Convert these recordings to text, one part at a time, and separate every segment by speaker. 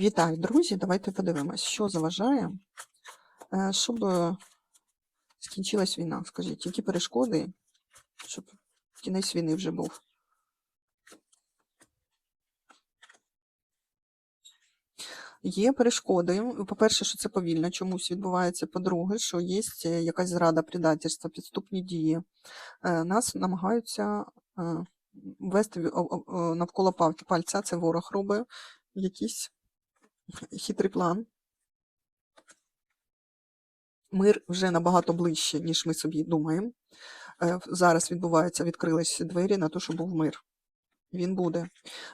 Speaker 1: Вітаю, друзі! Давайте подивимось, що заважає, е, щоб скінчилась війна. Скажіть, які перешкоди, щоб кінець війни вже був? Є перешкоди. По-перше, що це повільно чомусь відбувається. По-друге, що є е, якась зрада, предательство, підступні дії. Е, Нас намагаються вести навколо пальця. Це ворог робить якийсь хитрий план. Мир вже набагато ближче, ніж ми собі думаємо. Е, Зараз відбуваються, відкрились двері на те, що був мир. Він буде.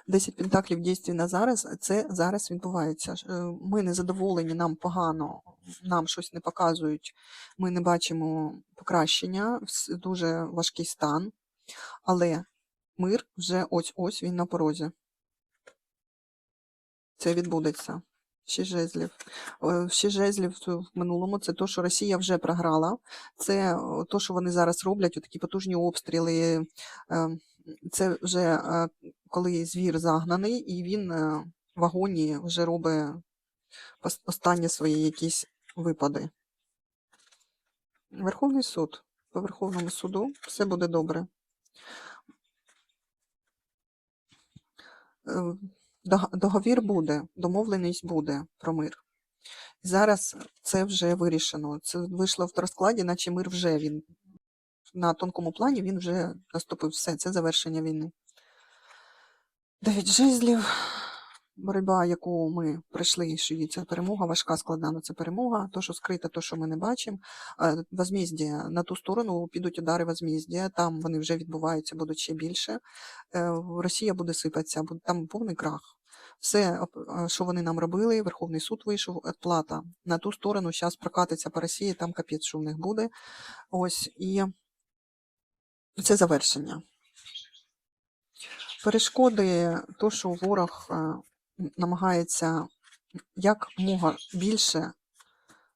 Speaker 1: 10 пентаклів дійстві на зараз, це зараз відбувається. Е, Ми не задоволені, нам погано, нам щось не показують, ми не бачимо покращення, дуже важкий стан, але мир вже ось-ось він на порозі. Це відбудеться. Ще жезлів. Е, Ще жезлів в минулому це то, що Росія вже програла. Це е, то, що вони зараз роблять, такі потужні обстріли. е, Це вже коли звір загнаний, і він в агонії вже робить останні свої якісь випади. Верховний суд. По Верховному суду все буде добре. Дог- Договір буде, домовленість буде про мир. Зараз це вже вирішено. Це вийшло в розкладі, наче мир вже він на тонкому плані він вже наступив. Все, це завершення війни. Дев'ять жезлів. Боротьба, яку ми пройшли, що це перемога, важка, складна, це перемога. То, що скрите, то, що ми не бачимо. Е, Возмездя на ту сторону підуть удари возмездя, там вони вже відбуваються, будуть ще більше. Е, Росія буде сипатися, там повний крах. Все, е, що вони нам робили, Верховний суд вийшов, плата на ту сторону, зараз прокатиться по Росії, там капець, що в них буде. Ось, і це завершення. Перешкоди, то, що ворог намагається як мога більше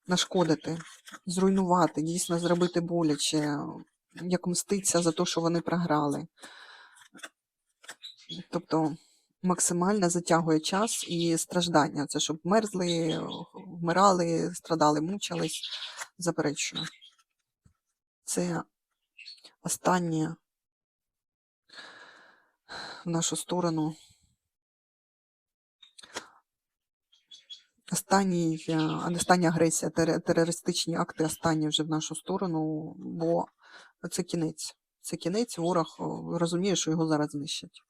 Speaker 1: нашкодити, зруйнувати, дійсно зробити боляче, як мститься за те, що вони програли. Тобто максимально затягує час і страждання. Це щоб мерзли, вмирали, страдали, мучились. Заперечую. Це останнє в нашу сторону. Останній, е, остання агресія, терористичні акти останні вже в нашу сторону, бо це кінець. Це кінець, ворог розуміє, що його зараз знищать.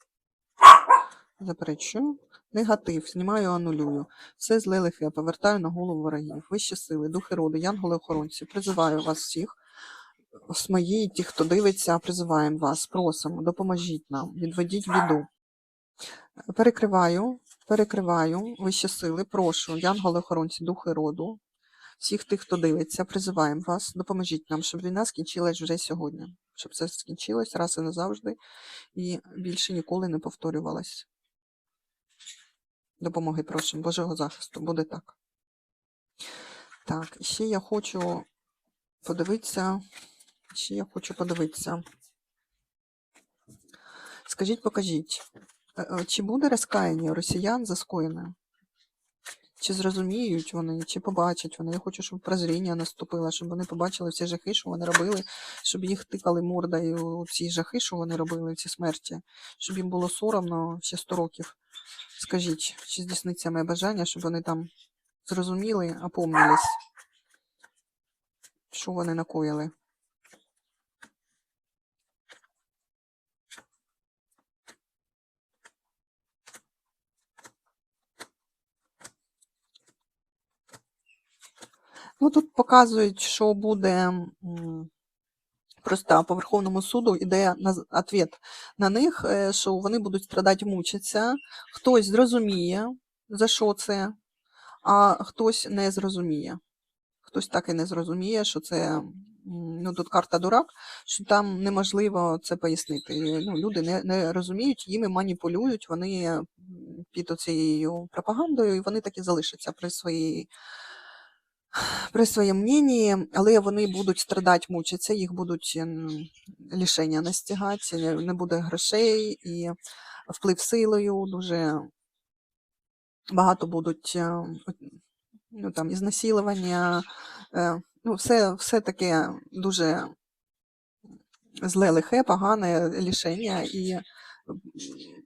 Speaker 1: Заперечую. Негатив, знімаю, анулюю. Все зле лихе, повертаю на голову ворогів. Вищі сили, духи роду, янголи-охоронці. Призиваю вас всіх. З моєї, ті, хто дивиться, призиваємо вас, просимо, допоможіть нам, відведіть біду. Перекриваю, перекриваю вищі сили, прошу, янголи-охоронці, духи роду, всіх тих, хто дивиться, призиваємо вас, допоможіть нам, щоб війна скінчилась вже сьогодні. Щоб це скінчилось раз і назавжди і більше ніколи не повторювалось. Допомоги просимо, Божого захисту, буде так. Так, ще я хочу подивитися. Ще я хочу подивитися. Скажіть, покажіть, чи буде розкаяння росіян за скоєне? Чи зрозуміють вони, чи побачать вони? Я хочу, щоб прозріння наступило, щоб вони побачили всі жахи, що вони робили, щоб їх тикали мордою ці жахи, що вони робили, ці смерті, щоб їм було соромно ще 100 років. Скажіть, чи здійсниться моє бажання, щоб вони там зрозуміли, опомнились, що вони накоїли? Тут показують, що буде просто по Верховному суду іде ответ на них, е, що вони будуть страдати, мучитися. Хтось зрозуміє, за що це, а хтось не зрозуміє. Хтось так і не зрозуміє, що це ну, тут карта дурак, що там неможливо це пояснити. Ну, люди не, не розуміють, їми маніпулюють, вони під оцією пропагандою, і вони так і залишаться при своїй при своєму мненні, але вони будуть страдати, мучитися, їх будуть м, лишення настигати, не- буде грошей і вплив силою дуже багато будуть е, ну, там, ізнасилування, е, ну, все, все таке дуже зле, лихе, погане лішення і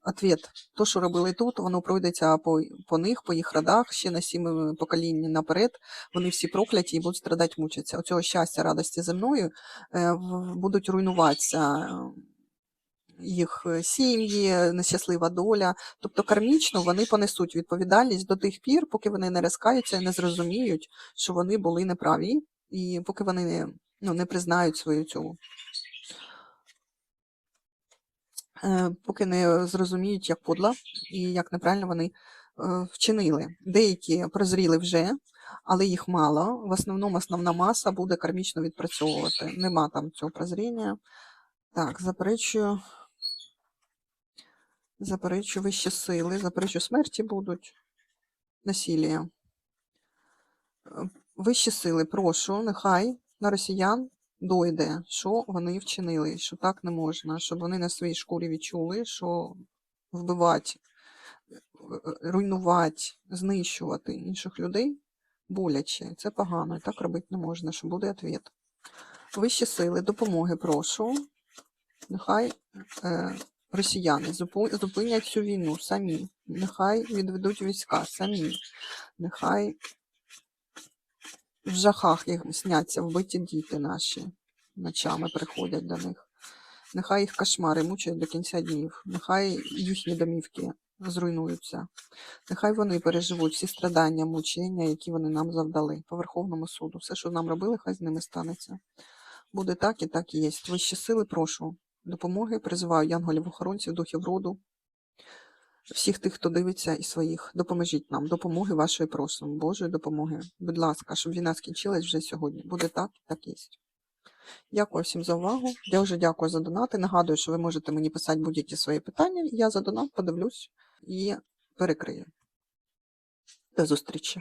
Speaker 1: ответ. То, що робили тут, воно пройдеться по, по них, по їх родах, ще на сім е, поколінь наперед. Вони всі прокляті і будуть страдати, мучитися. Оцього щастя, радості земною е, будуть руйнуватися е, їх сім'ї, нещаслива доля. Тобто кармічно вони понесуть відповідальність до тих пір, поки вони не розкаються і не зрозуміють, що вони були неправі, і поки вони не, ну, не признають свою цю поки не зрозуміють, як подло і як неправильно вони е, вчинили. Деякі прозріли вже, але їх мало. В основному основна маса буде кармічно відпрацьовувати. Нема там цього прозріння. Так, заперечую. Заперечую вищі сили, заперечую смерті будуть. Насілля. Е, Вищі сили, прошу, нехай на росіян дойде, що вони вчинили, що так не можна, щоб вони на своїй шкурі відчули, що вбивати, е, руйнувати, знищувати інших людей боляче. Це погано, і так робити не можна, що буде відповідь. Вищі сили, допомоги, прошу. Нехай е, росіяни зупинять цю війну самі. Нехай відведуть війська самі. Нехай в жахах сняться вбиті діти наші. Ночами приходять до них. Нехай їх кошмари мучають до кінця днів. Нехай їхні домівки зруйнуються. Нехай вони переживуть всі страдання, мучення, які вони нам завдали по Верховному суду. Все, що нам робили, хай з ними станеться. Буде так і так і є. Вищі сили, прошу допомоги. Призиваю янголів-охоронців, духів роду, всіх тих, хто дивиться і своїх. Допоможіть нам. Допомоги вашої просимо. Божої допомоги. Будь ласка, щоб війна скінчилась вже сьогодні. Буде так, так є. Дякую всім за увагу. Я вже дякую за донати. Нагадую, що ви можете мені писати будь-які свої питання. Я за донат подивлюсь і перекрию. До зустрічі.